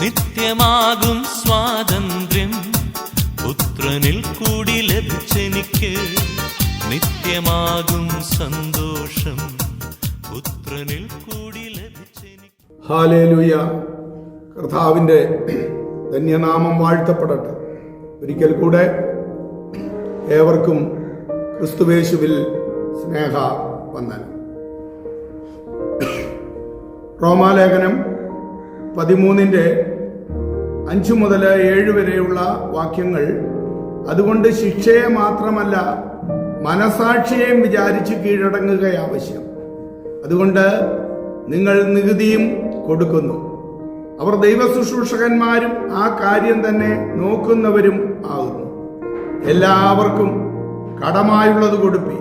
നിത്യമാകും സ്വാതന്ത്ര്യം. പുത്രനിൽ കൂടി ലഭിച്ചെനിക്ക് നിത്യമാകും സന്തോഷം. പുത്രനിൽ കൂടി ലഭിച്ചെനിക്ക്. ഹാലേലുയ. കർത്താവിന്റെ ധന്യനാമം വാഴ്ത്തപ്പെടട്ടെ. ഒരിക്കൽ കൂടെ ഏവർക്കും ക്രിസ്തുവേശുവിൽ സ്നേഹ വന്ദനം. റോമാലേഖനം പതിമൂന്നിന്റെ അഞ്ചു മുതൽ ഏഴ് വരെയുള്ള വാക്യങ്ങൾ. അതുകൊണ്ട് ശിക്ഷയെ മാത്രമല്ല മനസാക്ഷിയെയും വിചാരിച്ച് കീഴടങ്ങുക ആവശ്യം. അതുകൊണ്ട് നിങ്ങൾ നികുതിയും കൊടുക്കുന്നു. അവർ ദൈവ ശുശ്രൂഷകന്മാരും ആ കാര്യം തന്നെ നോക്കുന്നവരും ആകുന്നു. എല്ലാവർക്കും കടമായുള്ളത് കൊടുപ്പി.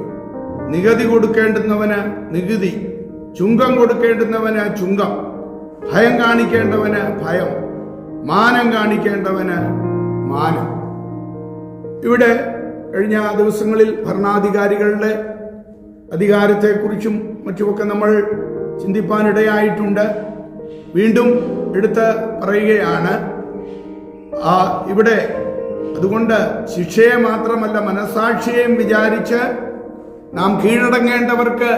നികുതി കൊടുക്കേണ്ടുന്നവന് നികുതി ചുങ്കം കൊടുക്കേണ്ടുന്നവന് ചുങ്കം ഭയം കാണിക്കേണ്ടവന് ഭയം. മാനം കാണിക്കേണ്ടവന് മാനം. ഇവിടെ കഴിഞ്ഞ ദിവസങ്ങളിൽ ഭരണാധികാരികളുടെ അധികാരത്തെക്കുറിച്ചും മറ്റുമൊക്കെ നമ്മൾ ചിന്തിപ്പാനിടയായിട്ടുണ്ട്. വീണ്ടും എടുത്ത് പറയുകയാണ് ആ ഇവിടെ അതുകൊണ്ട് ശിക്ഷയെ മാത്രമല്ല മനസാക്ഷിയെയും വിചാരിച്ച് നാം കീഴടങ്ങേണ്ടവർക്ക്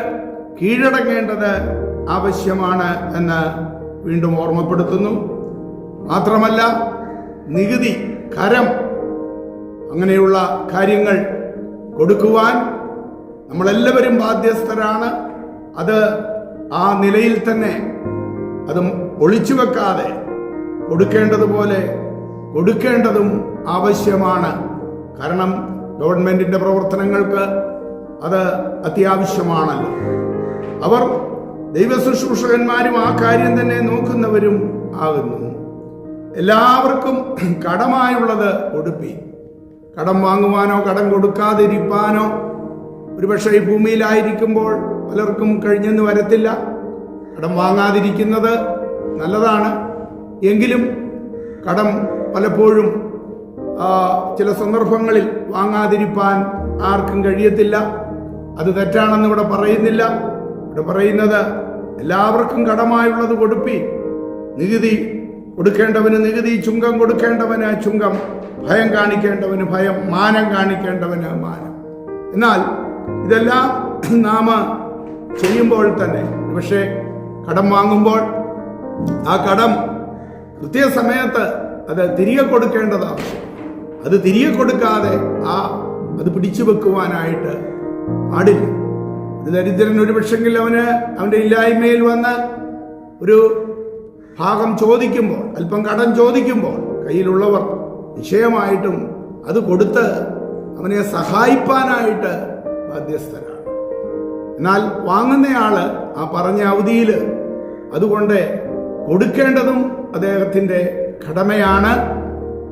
കീഴടങ്ങേണ്ടത് ആവശ്യമാണ് എന്ന് വീണ്ടും ഓർമ്മപ്പെടുത്തുന്നു. മാത്രമല്ല നികുതി കരം അങ്ങനെയുള്ള കാര്യങ്ങൾ കൊടുക്കുവാൻ നമ്മളെല്ലാവരും ബാധ്യസ്ഥരാണ്. അത് ആ നിലയിൽ തന്നെ അത് ഒളിച്ചു വെക്കാതെ കൊടുക്കേണ്ടതുപോലെ കൊടുക്കേണ്ടതും ആവശ്യമാണ്. കാരണം ഗവൺമെന്റിന്റെ പ്രവർത്തനങ്ങൾക്ക് അത് അത്യാവശ്യമാണല്ലോ. അവർ ദൈവശുശ്രൂഷകന്മാരും ആ കാര്യം തന്നെ നോക്കുന്നവരും ആകുന്നു. എല്ലാവർക്കും കടമായുള്ളത് കൊടുപ്പി. കടം വാങ്ങുവാനോ കടം കൊടുക്കാതിരിപ്പാനോ. ഒരുപക്ഷെ ഈ ഭൂമിയിലായിരിക്കുമ്പോൾ പലർക്കും കഴിഞ്ഞെന്ന് വരത്തില്ല. കടം വാങ്ങാതിരിക്കുന്നത് നല്ലതാണ്. എങ്കിലും കടം പലപ്പോഴും ചില സന്ദർഭങ്ങളിൽ വാങ്ങാതിരിപ്പാൻ ആർക്കും കഴിയത്തില്ല. അത് തെറ്റാണെന്ന് ഇവിടെ പറയുന്നില്ല. ഇവിടെ പറയുന്നത് എല്ലാവർക്കും കടമായുള്ളത് കൊടുപ്പി. നികുതി കൊടുക്കേണ്ടവന് നികുതി ചുങ്കം കൊടുക്കേണ്ടവന് ചുങ്കം. ഭയം കാണിക്കേണ്ടവന് ഭയം മാനം കാണിക്കേണ്ടവന് മാനം. എന്നാൽ ഇതെല്ലാം നാമ ചെയ്യുമ്പോൾ തന്നെ പക്ഷേ കടം വാങ്ങുമ്പോൾ ആ കടം കൃത്യസമയത്ത് അത് തിരികെ കൊടുക്കേണ്ടത് ആവശ്യം അത് തിരികെ കൊടുക്കാതെ ആ അത് പിടിച്ചു വെക്കുവാനായിട്ട് പാടില്ല. ദരിദ്രൻ ഒരു പക്ഷെങ്കിൽ അവന് അവന്റെ ഇല്ലായ്മയിൽ വന്ന് ഒരു ഭാഗം ചോദിക്കുമ്പോൾ അല്പം കടം ചോദിക്കുമ്പോൾ കയ്യിലുള്ളവർ നിശ്ചയമായിട്ടും അത് കൊടുത്ത് അവനെ സഹായിപ്പാനായിട്ട് ബാധ്യസ്ഥരാണ്. എന്നാൽ വാങ്ങുന്നയാൾ ആ പറഞ്ഞ അവധിയിൽ അതുകൊണ്ട് കൊടുക്കേണ്ടതും അദ്ദേഹത്തിന്റെ കടമയാണ്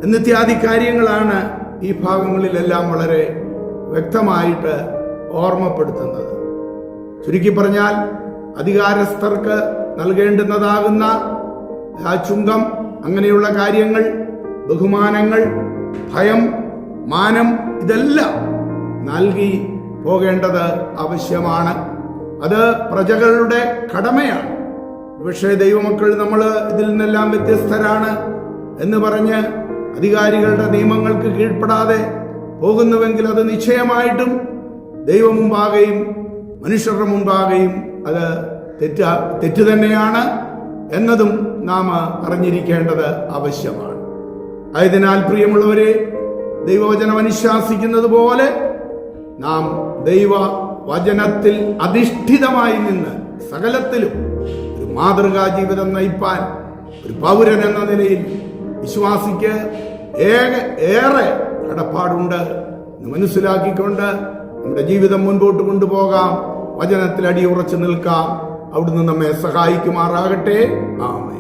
എന്നിത്യാദി കാര്യങ്ങളാണ് ഈ ഭാഗങ്ങളിലെല്ലാം വളരെ വ്യക്തമായിട്ട് ഓർമ്മപ്പെടുത്തുന്നത്. ചുരുക്കി പറഞ്ഞാൽ അധികാരസ്ഥർക്ക് നൽകേണ്ടുന്നതാകുന്ന ആ ചുങ്കം അങ്ങനെയുള്ള കാര്യങ്ങൾ ബഹുമാനങ്ങൾ ഭയം മാനം ഇതെല്ലാം നൽകി പോകേണ്ടത് ആവശ്യമാണ്. അത് പ്രജകളുടെ കടമയാണ്. പക്ഷേ ദൈവമക്കൾ നമ്മൾ ഇതിൽ നിന്നെല്ലാം വ്യത്യസ്തരാണ് എന്ന് പറഞ്ഞ് അധികാരികളുടെ നിയമങ്ങൾക്ക് കീഴ്പ്പെടാതെ പോകുന്നുവെങ്കിൽ അത് നിശ്ചയമായിട്ടും ദൈവം മുമ്പാകെയും മനുഷ്യരുടെ മുമ്പാകെയും അത് തെറ്റ തെറ്റ് തന്നെയാണ്. എന്നതും നാം അറിഞ്ഞിരിക്കേണ്ടത് ആവശ്യമാണ്. ആയതിനാൽ പ്രിയമുള്ളവരെ ദൈവവചനം അനുശാസിക്കുന്നത് പോലെ നാം ദൈവ വചനത്തിൽ അധിഷ്ഠിതമായി നിന്ന് സകലത്തിലും ഒരു മാതൃകാ ജീവിതം നയിപ്പാൻ ഒരു പൗരൻ എന്ന നിലയിൽ വിശ്വാസിക്ക് ഏറെ കടപ്പാടുണ്ട് മനസ്സിലാക്കിക്കൊണ്ട് നമ്മുടെ ജീവിതം മുൻപോട്ട് കൊണ്ടുപോകാം വചനത്തിൽ അടിയുറച്ചു നിൽക്കാം. അവിടുന്ന് നമ്മെ സഹായിക്കുമാറാകട്ടെ. ആമേ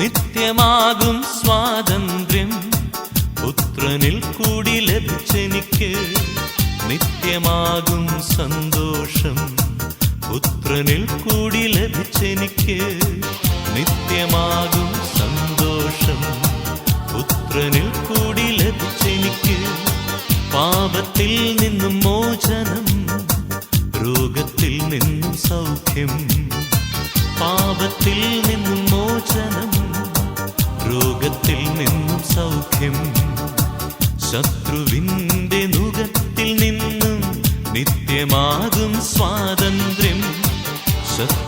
നിത്യമാകും സ്വാതന്ത്ര്യം. പുത്രനിൽ കൂടി ലഭിച്ചെനിക്ക് നിത്യമാകും സന്തോഷം. പുത്രനിൽ കൂടി ലഭിച്ചെനിക്ക് നിത്യമാകും സന്തോഷം. പുത്രനിൽ കൂടി ലഭിച്ചെനിക്ക് പാപത്തിൽ നിന്നും മോചനം രോഗത്തിൽ നിന്നും സൗഖ്യം. പാപത്തിൽ നിന്നും മോചനം രോഗത്തിൽ നിന്നും സൗഖ്യം. ശത്രുവിന്റെ നുകത്തിൽ നിന്നും നിത്യമാകും സ്വാതന്ത്ര്യം. ശത്രുവിന്റെ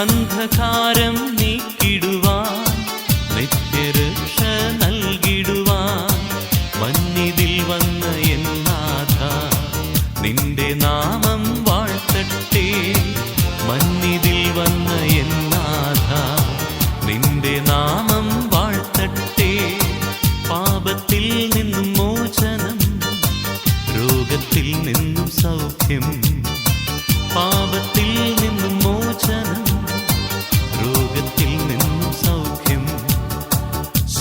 അന്ധകാരം നീക്കിടുവാൻ നിത്യരക്ഷ നൽകിടുവാൻ മന്നിതിൽ വന്ന എന്നാഥ നിന്റെ നാമം വാഴ്ത്തട്ടെ. മന്നിതിൽ വന്ന എന്നാഥ നിന്റെ നാമം വാഴ്ത്തട്ടെ. പാപത്തിൽ നിന്നും മോചനം രോഗത്തിൽ നിന്നും സൗഖ്യം പാപത്തിൽ നിന്നും മോചനം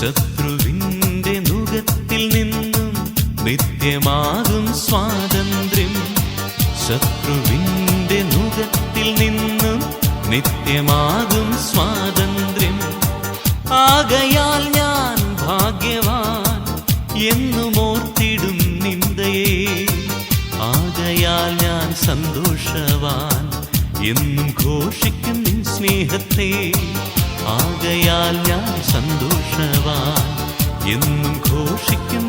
ശത്രുവിന്റെ നുഖത്തിൽ നിന്നും നിത്യമാകും സ്വാതന്ത്ര്യം. ശത്രുവിന്റെ നുഖത്തിൽ നിന്നും നിത്യമാകും സ്വാതന്ത്ര്യം. ആകയാൽ ഞാൻ ഭാഗ്യവാൻ എന്നു മോർത്തിടും നിന്ദയെ. ആകയാൽ ഞാൻ സന്തോഷവാൻ എന്നും ഘോഷിക്കും സ്നേഹത്തെ. ആകയാൽ ഞാൻ സന്തോഷവാൻ. എന്നും ഘോഷിക്കും